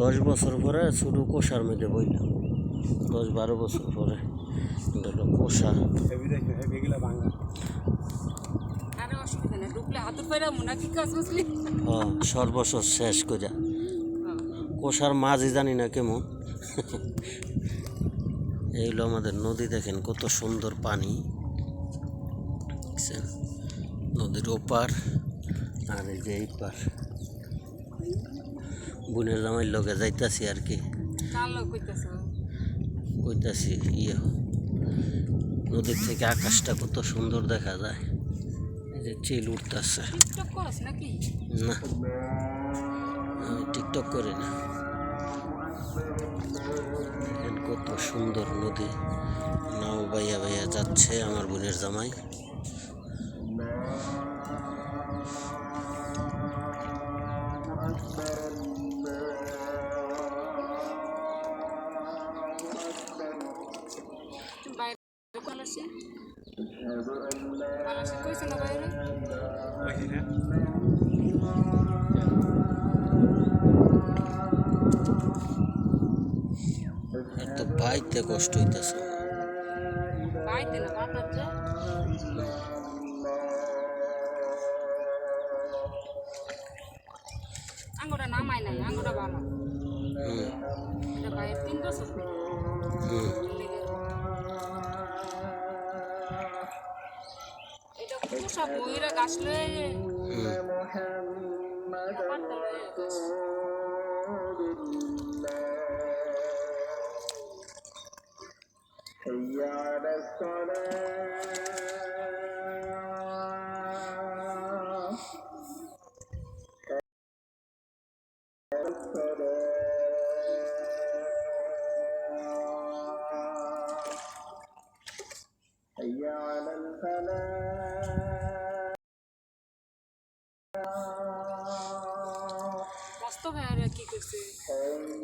দশ বছর পরে শুধু কোষার মধ্যে বইল। দশ বারো বছর পরে এটা কোষা। হ্যাঁ সর্বশেষ শেষ করে কোষার মাঝি জানি না কেমন। এইগুলো আমাদের নদী দেখেন কত সুন্দর পানি। নদীর ওপার আর এই যে এই পার। বোনের জামাই লগে যাইতাছি আর কি। কইতেছ? ইয়ে নদীর থেকে আকাশটা কত সুন্দর দেখা যায়। যে চিল উঠতেছে। না আমি টিকটক করি না। কত সুন্দর নদী। নাও বাইয়া বাইয়া যাচ্ছে আমার বোনের জামাই। পালাসি কইছ না বাইরে কইছি না আর তো বাইতে কষ্ট হইতেছে। বাইতে না বাতার যা আঙ্গুরা নামাই নাই আঙ্গুরা ভালো। এটা বাইরে তিন বছর। হুম বইরা এটা পোশাক ময়ূরা গাছ লয়ে হুম পারতে লয়ে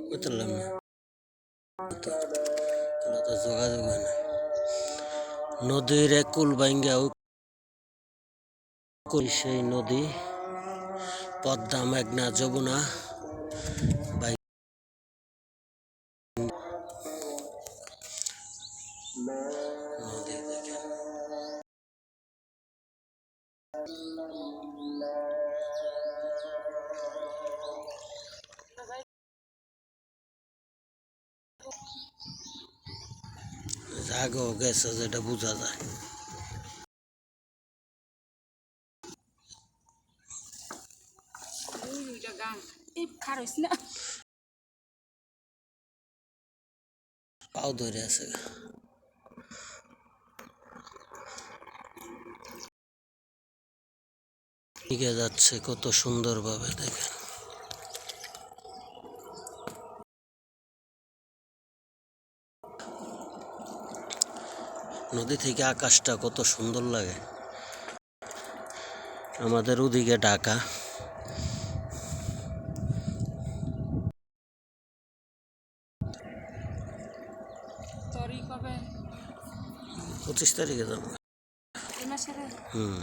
বুঝলাম যোগাযোগ হয় না। নদীর একুল কুল বাইঙ্গাও সেই নদী পদ্মা মেঘনা যমুনা আগেও গেছে যেটা বোঝা যায়। পাও ধরে আছে। যাচ্ছে কত সুন্দরভাবে দেখেন। নদী থেকে আকাশটা কত সুন্দর লাগে। আমাদের ওদিকে ঢাকা। পঁচিশ তারিখে যাব। হুম।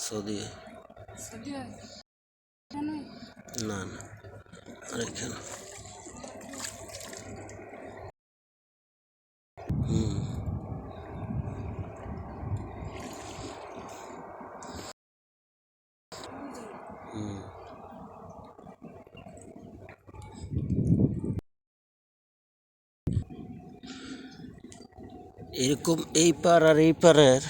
সৌদি। না না। আর এরকম এই পার আর এই পারের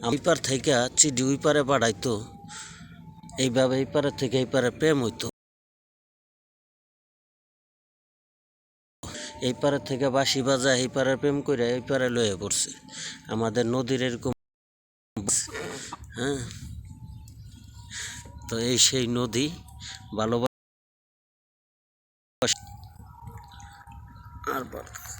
এই পার থেকে চিডি ওই পারে বাড়াইতো এইভাবে এই পারে থেকে এই পারে প্রেম হইতো। এই পারে থেকে বাঁশি বাজা, এই পারে প্রেম করে এই পারে লয়ে পড়ছে। আমাদের নদীর এরকম হ্যাঁ। তো এই সেই নদী ভালোবাসা আর